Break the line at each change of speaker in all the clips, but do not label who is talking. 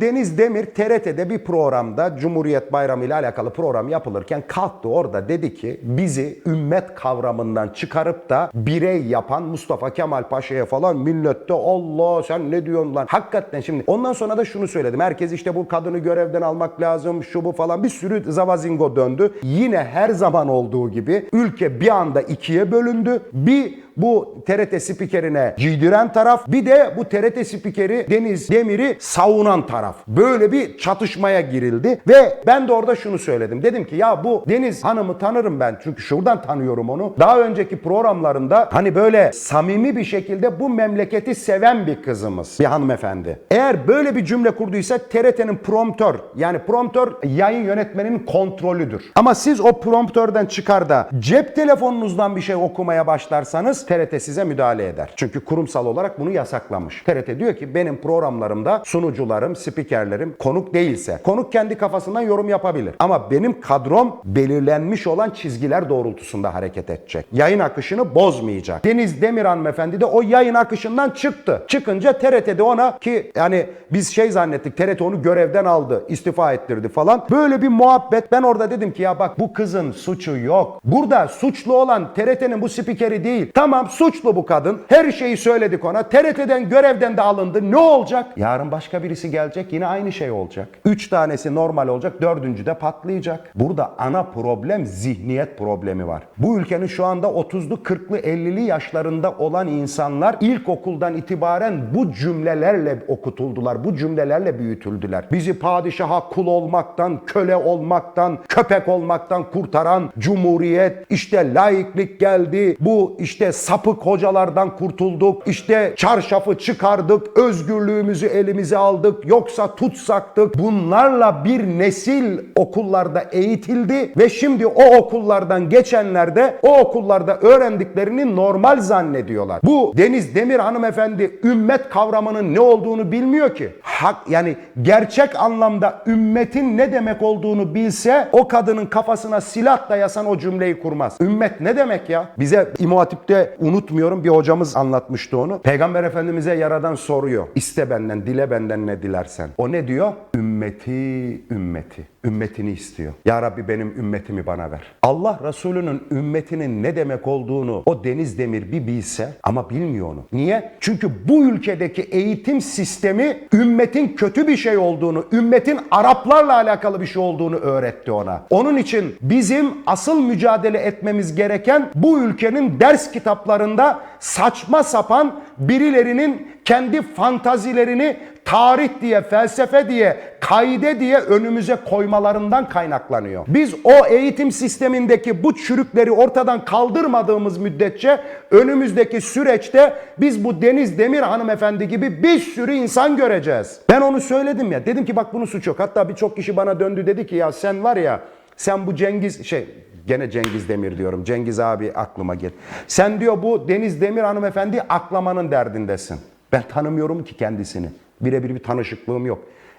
Deniz Demir TRT'de bir programda Cumhuriyet Bayramı ile alakalı program yapılırken kalktı orada dedi ki bizi ümmet kavramından çıkarıp da birey yapan Mustafa Kemal Paşa'ya falan millette Allah sen ne diyorsun lan? Hakikaten şimdi ondan sonra da şunu söyledim. Herkes işte bu kadını görevden almak lazım şu bu falan bir sürü zavazingo döndü. Yine her zaman olduğu gibi ülke bir anda ikiye bölündü. Bir bu TRT spikerine giydiren taraf bir de bu TRT spikeri Deniz Demir'i savunan taraf. Böyle bir çatışmaya girildi ve ben de orada şunu söyledim. Dedim ki ya bu Deniz Hanım'ı tanırım ben çünkü şuradan tanıyorum onu. Daha önceki programlarında hani böyle samimi bir şekilde bu memleketi seven bir kızımız, bir hanımefendi. Eğer böyle bir cümle kurduysa TRT'nin promptör yani promptör yayın yönetmeninin kontrolüdür. Ama siz o promptörden çıkar da cep telefonunuzdan bir şey okumaya başlarsanız TRT size müdahale eder. Çünkü kurumsal olarak bunu yasaklamış. TRT diyor ki benim programlarımda sunucularım, spikerlerim konuk değilse konuk kendi kafasından yorum yapabilir. Ama benim kadrom belirlenmiş olan çizgiler doğrultusunda hareket edecek. Yayın akışını bozmayacak. Deniz Demir hanımefendi de o yayın akışından çıktı. Çıkınca TRT'de ona ki yani biz şey zannettik TRT onu görevden aldı, istifa ettirdi falan. Böyle bir muhabbet. Ben orada dedim ki ya bak bu kızın suçu yok. Burada suçlu olan TRT'nin bu spikeri değil. Tamam suçlu bu kadın. Her şeyi söyledik ona. TRT'den görevden de alındı. Ne olacak? Yarın başka birisi gelecek yine aynı şey olacak. Üç tanesi normal olacak. Dördüncü de patlayacak. Burada ana problem zihniyet problemi var. Bu ülkenin şu anda 30'lu 40'lı 50'li yaşlarında olan insanlar ilkokuldan itibaren bu cümlelerle okutuldular. Bu cümlelerle büyütüldüler. Bizi padişaha kul olmaktan, köle olmaktan, köpek olmaktan kurtaran cumhuriyet, işte laiklik geldi. Bu işte sapık hocalardan kurtulduk. İşte çarşafı çıkardık, özgürlüğümüzü elimize aldık. Yoksa tutsaktık. Bunlarla bir nesil okullarda eğitildi ve şimdi o okullardan geçenler de o okullarda öğrendiklerini normal zannediyorlar. Bu Deniz Demir hanımefendi ümmet kavramının ne olduğunu bilmiyor ki. Hak yani gerçek anlamda ümmetin ne demek olduğunu bilse o kadının kafasına silah dayasan o cümleyi kurmaz. Ümmet ne demek ya? Bize İmam Hatip'te unutmuyorum bir hocamız anlatmıştı onu. Peygamber Efendimiz'e yaradan soruyor. İste benden, dile benden ne dilersen. O ne diyor? Ümmeti, ümmeti. Ümmetini istiyor. Ya Rabbi benim ümmetimi bana ver. Allah Resulü'nün ümmetinin ne demek olduğunu o Deniz Demir bir bilse ama bilmiyor onu. Niye? Çünkü bu ülkedeki eğitim sistemi ümmetin kötü bir şey olduğunu, ümmetin Araplarla alakalı bir şey olduğunu öğretti ona. Onun için bizim asıl mücadele etmemiz gereken bu ülkenin ders kitaplarında saçma sapan birilerinin kendi fantazilerini tarih diye, felsefe diye, kaide diye önümüze koymalarından kaynaklanıyor. Biz o eğitim sistemindeki bu çürükleri ortadan kaldırmadığımız müddetçe önümüzdeki süreçte biz bu Deniz Demir hanımefendi gibi bir sürü insan göreceğiz. Ben onu söyledim ya. Dedim ki bak bunun suçu yok. Hatta birçok kişi bana döndü dedi ki ya sen var ya sen bu Cengiz şey Gene Cengiz Demir diyorum. Cengiz abi aklıma gel. Sen diyor bu Deniz Demir hanımefendi aklamanın derdindesin. Ben tanımıyorum ki kendisini. Birebir bir tanışıklığım yok.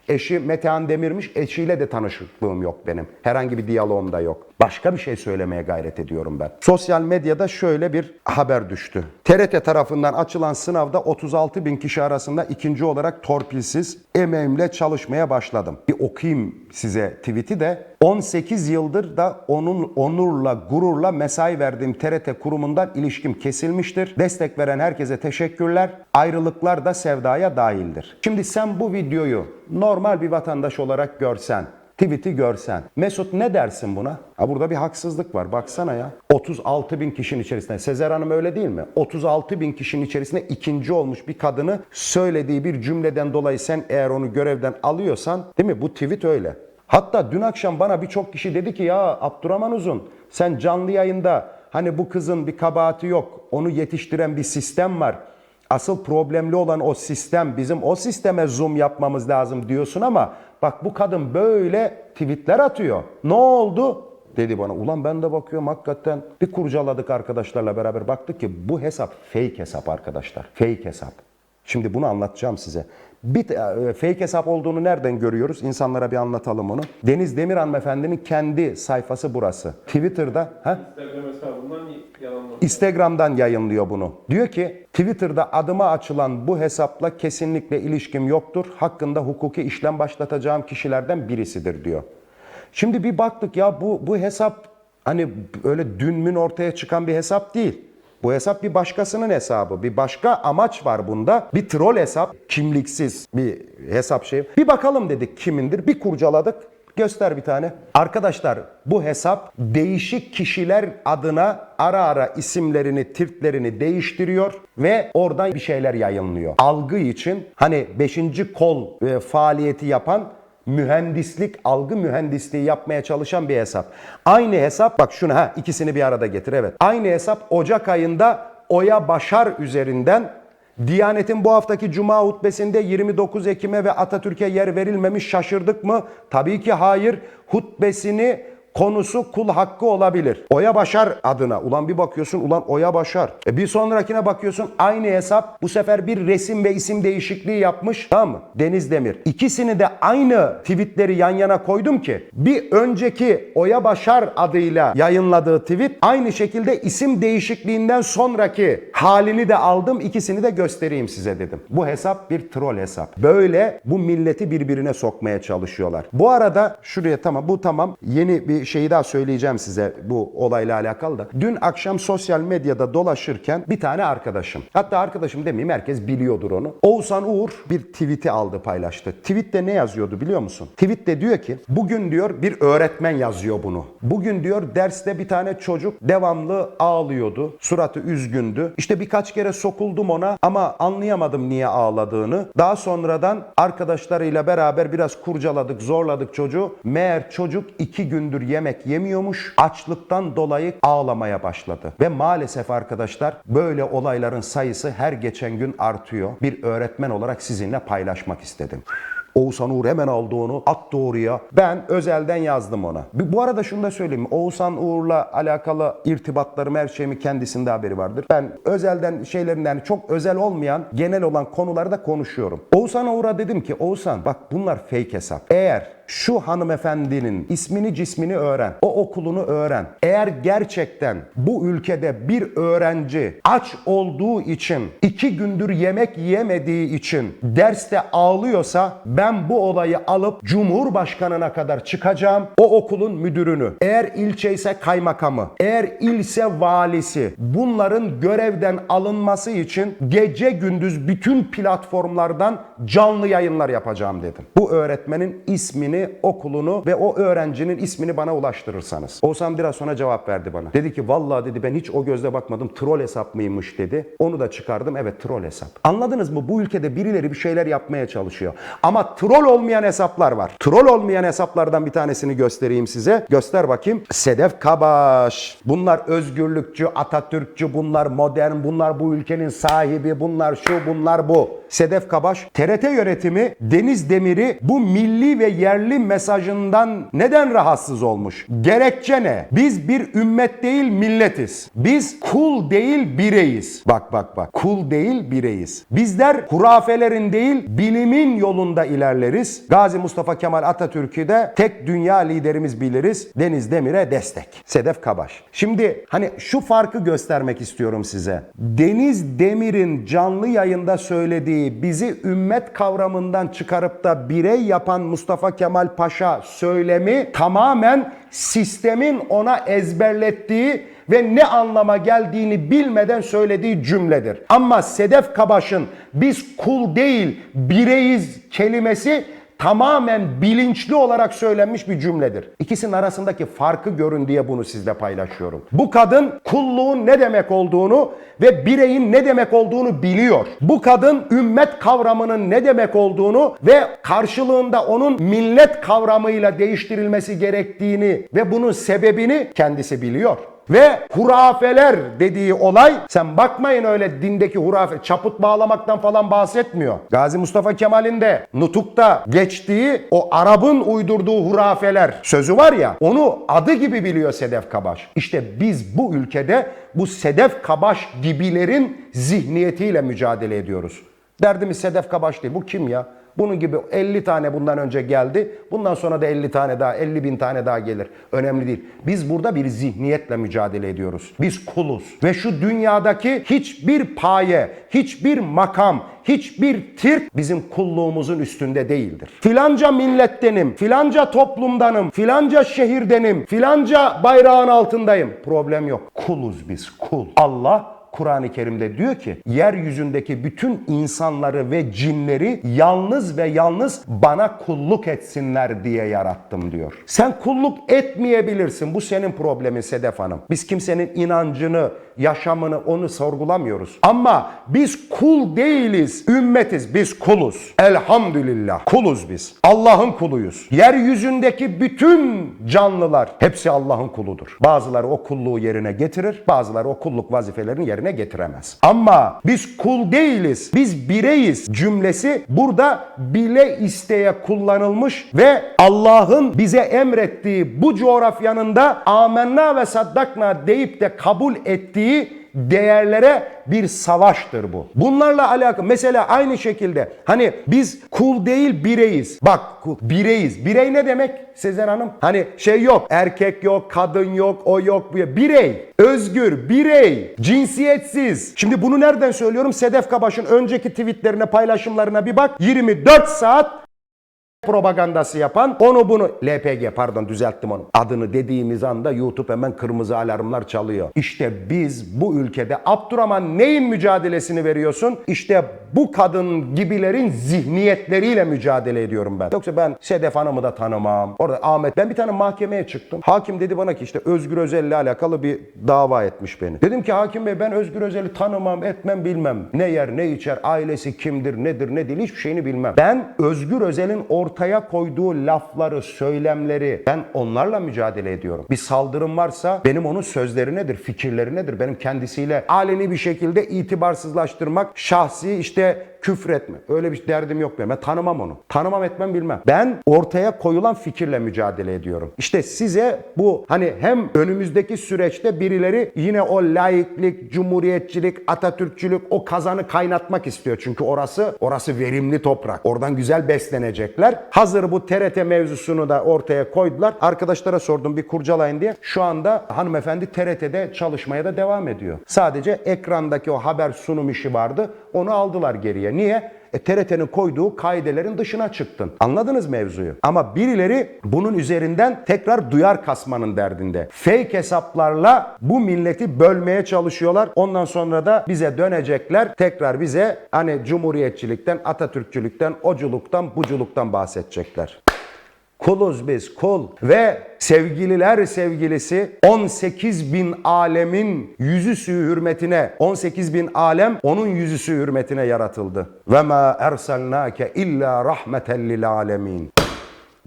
Eşi Metehan Demir'miş. Eşiyle de tanışıklığım yok benim. Herhangi bir diyaloğum da yok. Başka bir şey söylemeye gayret ediyorum ben. Sosyal medyada şöyle bir haber düştü. TRT tarafından açılan sınavda 36 bin kişi arasında ikinci olarak torpilsiz emeğimle çalışmaya başladım. Bir okuyayım size tweet'i de. 18 yıldır da onun onurla, gururla mesai verdiğim TRT kurumundan ilişkim kesilmiştir. Destek veren herkese teşekkürler. Ayrılıklar da sevdaya dahildir. Şimdi sen bu videoyu normal bir vatandaş olarak görsen, tweet'i görsen. Mesut ne dersin buna? Ha burada bir haksızlık var. Baksana ya. 36 bin kişinin içerisinde. Sezer Hanım öyle değil mi? 36 bin kişinin içerisinde ikinci olmuş bir kadını söylediği bir cümleden dolayı sen eğer onu görevden alıyorsan değil mi? Bu tweet öyle. Hatta dün akşam bana birçok kişi dedi ki ya Abdurrahman Uzun sen canlı yayında hani bu kızın bir kabahati yok. Onu yetiştiren bir sistem var. Asıl problemli olan o sistem. Bizim o sisteme zoom yapmamız lazım diyorsun ama bak bu kadın böyle tweetler atıyor. Ne oldu? Dedi bana. Ulan ben de bakıyorum hakikaten. Bir kurcaladık arkadaşlarla beraber. Baktık ki bu hesap fake hesap arkadaşlar. Fake hesap. Şimdi bunu anlatacağım size. Bir e, fake hesap olduğunu nereden görüyoruz? İnsanlara bir anlatalım onu. Deniz Demir hanımefendinin kendi sayfası burası. Twitter'da ha?
Instagram hesabından yalanlar.
Instagram'dan yayınlıyor bunu. Diyor ki Twitter'da adıma açılan bu hesapla kesinlikle ilişkim yoktur. Hakkında hukuki işlem başlatacağım kişilerden birisidir diyor. Şimdi bir baktık ya bu bu hesap hani öyle dün mün ortaya çıkan bir hesap değil. Bu hesap bir başkasının hesabı. Bir başka amaç var bunda. Bir troll hesap, kimliksiz bir hesap şey. Bir bakalım dedik kimindir. Bir kurcaladık. Göster bir tane. Arkadaşlar bu hesap değişik kişiler adına ara ara isimlerini, tirtlerini değiştiriyor ve oradan bir şeyler yayınlıyor. Algı için hani 5. kol e, faaliyeti yapan mühendislik, algı mühendisliği yapmaya çalışan bir hesap. Aynı hesap bak şunu ha ikisini bir arada getir evet. Aynı hesap Ocak ayında Oya Başar üzerinden Diyanet'in bu haftaki Cuma hutbesinde 29 Ekim'e ve Atatürk'e yer verilmemiş şaşırdık mı? Tabii ki hayır. Hutbesini konusu kul hakkı olabilir. Oya Başar adına. Ulan bir bakıyorsun ulan Oya Başar. E bir sonrakine bakıyorsun aynı hesap bu sefer bir resim ve isim değişikliği yapmış. Tamam mı? Deniz Demir. İkisini de aynı tweetleri yan yana koydum ki bir önceki Oya Başar adıyla yayınladığı tweet aynı şekilde isim değişikliğinden sonraki halini de aldım. ikisini de göstereyim size dedim. Bu hesap bir troll hesap. Böyle bu milleti birbirine sokmaya çalışıyorlar. Bu arada şuraya tamam bu tamam yeni bir şeyi daha söyleyeceğim size bu olayla alakalı da. Dün akşam sosyal medyada dolaşırken bir tane arkadaşım. Hatta arkadaşım demeyeyim herkes biliyordur onu. Oğuzhan Uğur bir tweet'i aldı paylaştı. Tweet'te ne yazıyordu biliyor musun? Tweet'te diyor ki bugün diyor bir öğretmen yazıyor bunu. Bugün diyor derste bir tane çocuk devamlı ağlıyordu. Suratı üzgündü. İşte birkaç kere sokuldum ona ama anlayamadım niye ağladığını. Daha sonradan arkadaşlarıyla beraber biraz kurcaladık, zorladık çocuğu. Meğer çocuk iki gündür yemek yemiyormuş. Açlıktan dolayı ağlamaya başladı. Ve maalesef arkadaşlar böyle olayların sayısı her geçen gün artıyor. Bir öğretmen olarak sizinle paylaşmak istedim. Oğuzhan Uğur hemen aldı onu, attı oraya. Ben özelden yazdım ona. Bu arada şunu da söyleyeyim. Oğuzhan Uğur'la alakalı irtibatlarım, her şeyimi kendisinde haberi vardır. Ben özelden şeylerinden çok özel olmayan, genel olan konuları da konuşuyorum. Oğuzhan Uğur'a dedim ki, Oğuzhan bak bunlar fake hesap. Eğer şu hanımefendinin ismini cismini öğren. O okulunu öğren. Eğer gerçekten bu ülkede bir öğrenci aç olduğu için iki gündür yemek yemediği için derste ağlıyorsa ben bu olayı alıp Cumhurbaşkanına kadar çıkacağım. O okulun müdürünü. Eğer ilçe ise kaymakamı. Eğer ilse valisi. Bunların görevden alınması için gece gündüz bütün platformlardan canlı yayınlar yapacağım dedim. Bu öğretmenin ismini, okulunu ve o öğrencinin ismini bana ulaştırırsanız. Oğuzhan biraz sonra cevap verdi bana. Dedi ki vallahi dedi ben hiç o gözle bakmadım. Troll hesap mıymış dedi. Onu da çıkardım. Evet troll hesap. Anladınız mı? Bu ülkede birileri bir şeyler yapmaya çalışıyor. Ama troll olmayan hesaplar var. Troll olmayan hesaplardan bir tanesini göstereyim size. Göster bakayım. Sedef Kabaş. Bunlar özgürlükçü, Atatürkçü, bunlar modern, bunlar bu ülkenin sahibi, bunlar şu, bunlar bu. Sedef Kabaş, TRT yönetimi Deniz Demir'i bu milli ve yerli mesajından neden rahatsız olmuş? Gerekçe ne? Biz bir ümmet değil milletiz. Biz kul değil bireyiz. Bak bak bak. Kul değil bireyiz. Bizler hurafelerin değil bilimin yolunda ilerleriz. Gazi Mustafa Kemal Atatürk'ü de tek dünya liderimiz biliriz. Deniz Demir'e destek. Sedef Kabaş. Şimdi hani şu farkı göstermek istiyorum size. Deniz Demir'in canlı yayında söylediği bizi ümmet kavramından çıkarıp da birey yapan Mustafa Kemal Paşa söylemi tamamen sistemin ona ezberlettiği ve ne anlama geldiğini bilmeden söylediği cümledir. Ama Sedef Kabaş'ın biz kul değil bireyiz kelimesi tamamen bilinçli olarak söylenmiş bir cümledir. İkisinin arasındaki farkı görün diye bunu sizle paylaşıyorum. Bu kadın kulluğun ne demek olduğunu ve bireyin ne demek olduğunu biliyor. Bu kadın ümmet kavramının ne demek olduğunu ve karşılığında onun millet kavramıyla değiştirilmesi gerektiğini ve bunun sebebini kendisi biliyor. Ve hurafeler dediği olay sen bakmayın öyle dindeki hurafe çaput bağlamaktan falan bahsetmiyor. Gazi Mustafa Kemal'in de Nutuk'ta geçtiği o Arap'ın uydurduğu hurafeler sözü var ya onu adı gibi biliyor Sedef Kabaş. İşte biz bu ülkede bu Sedef Kabaş gibilerin zihniyetiyle mücadele ediyoruz. Derdimiz Sedef Kabaş değil. Bu kim ya? Bunun gibi 50 tane bundan önce geldi. Bundan sonra da 50 tane daha, 50 bin tane daha gelir. Önemli değil. Biz burada bir zihniyetle mücadele ediyoruz. Biz kuluz. Ve şu dünyadaki hiçbir paye, hiçbir makam, hiçbir tir bizim kulluğumuzun üstünde değildir. Filanca millettenim, filanca toplumdanım, filanca şehirdenim, filanca bayrağın altındayım. Problem yok. Kuluz biz, kul. Allah Kur'an-ı Kerim'de diyor ki yeryüzündeki bütün insanları ve cinleri yalnız ve yalnız bana kulluk etsinler diye yarattım diyor. Sen kulluk etmeyebilirsin. Bu senin problemin Sedef Hanım. Biz kimsenin inancını, yaşamını onu sorgulamıyoruz. Ama biz kul değiliz. Ümmetiz. Biz kuluz. Elhamdülillah. Kuluz biz. Allah'ın kuluyuz. Yeryüzündeki bütün canlılar hepsi Allah'ın kuludur. Bazıları o kulluğu yerine getirir. Bazıları o kulluk vazifelerini yerine getiremez. Ama biz kul değiliz. Biz bireyiz cümlesi burada bile isteye kullanılmış ve Allah'ın bize emrettiği bu coğrafyanın da amenna ve saddakna deyip de kabul ettiği değerlere bir savaştır bu. Bunlarla alakalı mesela aynı şekilde hani biz kul değil bireyiz. Bak kul, bireyiz. Birey ne demek Sezen Hanım? Hani şey yok erkek yok kadın yok o yok bu yok. Birey. Özgür, birey, cinsiyetsiz. Şimdi bunu nereden söylüyorum? Sedef Kabaş'ın önceki tweetlerine paylaşımlarına bir bak. 24 saat propagandası yapan onu bunu LPG pardon düzelttim onu. Adını dediğimiz anda YouTube hemen kırmızı alarmlar çalıyor. İşte biz bu ülkede Abdurrahman neyin mücadelesini veriyorsun? İşte bu kadın gibilerin zihniyetleriyle mücadele ediyorum ben. Yoksa ben Sedef Hanım'ı da tanımam. Orada Ahmet ben bir tane mahkemeye çıktım. Hakim dedi bana ki işte Özgür Özel'le alakalı bir dava etmiş beni. Dedim ki hakim bey ben Özgür Özel'i tanımam etmem bilmem. Ne yer ne içer ailesi kimdir nedir ne değil hiçbir şeyini bilmem. Ben Özgür Özel'in ortaya koyduğu lafları söylemleri ben onlarla mücadele ediyorum. Bir saldırım varsa benim onun sözleri nedir fikirleri nedir benim kendisiyle aleni bir şekilde itibarsızlaştırmak şahsi işte küfretme. Öyle bir derdim yok benim. Ben tanımam onu. Tanımam etmem bilmem. Ben ortaya koyulan fikirle mücadele ediyorum. İşte size bu hani hem önümüzdeki süreçte birileri yine o laiklik, cumhuriyetçilik, Atatürkçülük o kazanı kaynatmak istiyor. Çünkü orası orası verimli toprak. Oradan güzel beslenecekler. Hazır bu TRT mevzusunu da ortaya koydular. Arkadaşlara sordum bir kurcalayın diye. Şu anda hanımefendi TRT'de çalışmaya da devam ediyor. Sadece ekrandaki o haber sunum işi vardı. Onu aldılar geriye. Niye? E, TRT'nin koyduğu kaidelerin dışına çıktın. Anladınız mevzuyu. Ama birileri bunun üzerinden tekrar duyar kasmanın derdinde. Fake hesaplarla bu milleti bölmeye çalışıyorlar. Ondan sonra da bize dönecekler. Tekrar bize hani cumhuriyetçilikten, Atatürkçülükten, oculuktan, buculuktan bahsedecekler. Kuluz biz kul ve sevgililer sevgilisi 18 bin alemin yüzüsü hürmetine 18 bin alem onun yüzüsü hürmetine yaratıldı. Ve ma erselnake illa rahmeten lil alemin.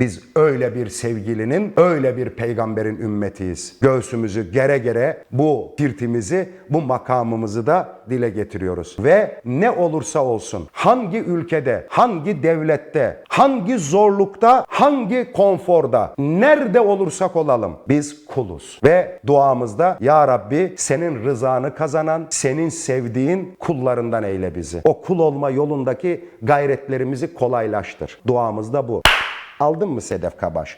Biz öyle bir sevgilinin, öyle bir peygamberin ümmetiyiz. Göğsümüzü gere gere bu tirtimizi, bu makamımızı da dile getiriyoruz. Ve ne olursa olsun, hangi ülkede, hangi devlette, hangi zorlukta, hangi konforda, nerede olursak olalım biz kuluz. Ve duamızda Ya Rabbi senin rızanı kazanan, senin sevdiğin kullarından eyle bizi. O kul olma yolundaki gayretlerimizi kolaylaştır. Duamız da bu. Aldın mı Sedef Kabaş?